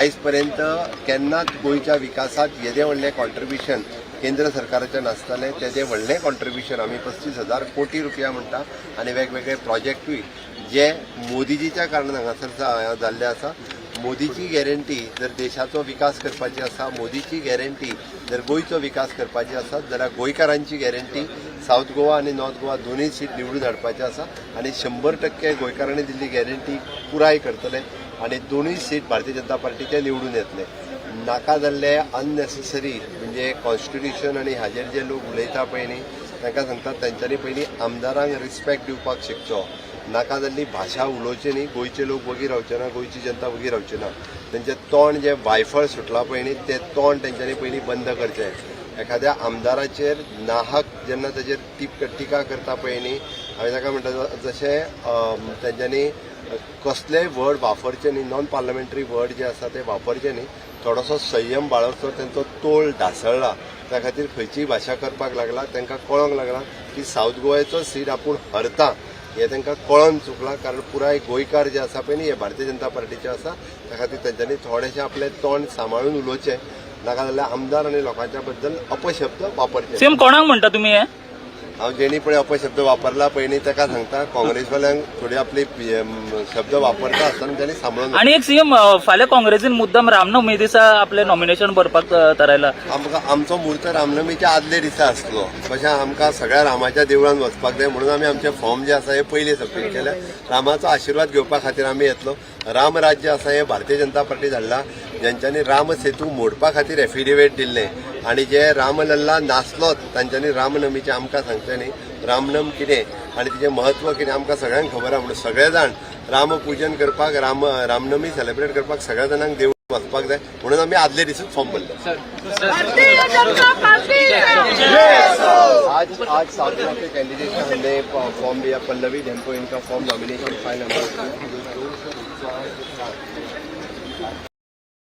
आयज पर्यंत केन्नाच गोंयच्या विकासात येदे व्हडलें कॉन्ट्रिब्युशन केंद्र सरकाराचें नासतलें तेदें व्हडलें कॉन्ट्रिब्युशन आमी पस्तीस हजार कोटी रुपया म्हणटा आनी वेगवेगळे प्रोजेक्टूय जे मोदीजीच्या कारणान हांगासर जाल्ले आसा मोदीची गॅरंटी जर देशाचो विकास करपाची आसा मोदीची गॅरंटी जर गोंयचो विकास करपाची आसा जाल्यार गोंयकारांची गॅरंटी सावथ गोवा आनी नॉर्थ गोवा दोनूय सीट निवडून हाडपाचें आसा आनी शंबर टक्के गोंयकारांनी दिल्ली गॅरंटी पुराय करतले. आनी दोनूय सीट भारतीय जनता पार्टीचे निवडून येतले नाका जाल्ले अननेसेसरी म्हणजे कॉन्स्टिट्युशन आनी हाजेर जे लोक उलयता पळय न्ही तांकां सांगतात तांच्यांनी पयलीं आमदारांक रिस्पेक्ट दिवपाक शिकचो. नाका जाल्ली भाशा उलोवची न्ही गोंयचे लोक वगी रावचे ना गोंयची जनता वगी रावची ना. तेंचें तोंड जे वायफळ सुटला पळय न्ही तें तोंड तेंच्यांनी पयलीं बंद करचें. एखाद्या आमदाराचेर नाहक जेन्ना ताचेर टीप टिका करता पळय न्ही हांवें ताका म्हणटा जशें तेंच्यांनी कसलेय वर्ड वापरचे न्ही. नॉन पार्लमेंटरी वर्ड जे आसा ते वापरचे न्ही. थोडोसो संयम बाळगचो तेंचो तोल ढासळ्ळा त्या खातीर खंयचीय भाशा करपाक लागला तांकां कळोंक लागला की सावथ गोव्याचो सीट आपूण हरता. हे तांकां कळोन चुकलां कारण पुराय गोंयकार जे आसा पळय न्ही हे भारतीय जनता पार्टीचे आसा. त्या खातीर तेंच्यांनी थोडेशें आपलें तोंड सांबाळून उलोवचें. नाका जाल्यार आमदार आनी लोकांच्या बद्दल अपशब्द वापरचे. सेम कोणाक म्हणटा तुम्ही हे? हांव जेणी पळय अपशब्द वापरला न्ही ताका सांगता काँग्रेसवाल्यांक थोडी आपली शब्द वापरता आसतना त्यांनी सांबाळून आणि एक सीएम फाल्यां काँग्रेसीन मुद्दाम रामनवमी दिसा आपले नॉमिनेशन भरपाक थारायला आमकां आमचो मुहूर्त रामनमीच्या आदले दिसा आसलो. तशें आमकां सगळ्या रामाच्या देवळान वचपाक जाय म्हणून आमी आमचे फॉर्म जे आसा हे पयलीं सबमीट केले. रामाचो आशिर्वाद घेवपा खातीर आमी येतलो. राम राज्य आसा हे भारतीय जनता पार्टी धाडला. ज्यांच्यांनी राम सेतू मोडपा खातीर एफिडेविट दिल्ले. आनी जे रामलल्ला नासलोत तांच्यांनी रामनमीचे आमकां सांगचें न्ही रामनम कितें आनी तिचें म्हत्व कितें आमकां सगळ्यांक खबर आहा म्हणून सगळे जाण रामपुजन करपाक राम रामनमी सेलिब्रेट करपाक सगळ्या जाणांक देवळान वचपाक जाय. म्हणून आमी आदले दिसूच फॉर्म भरलो. आज आज लाख के कैंडिडेट का हमने फॉर्म लिया पल्लवी डेम्पो इनका फॉर्म नॉमिनेशन फाइल नंबर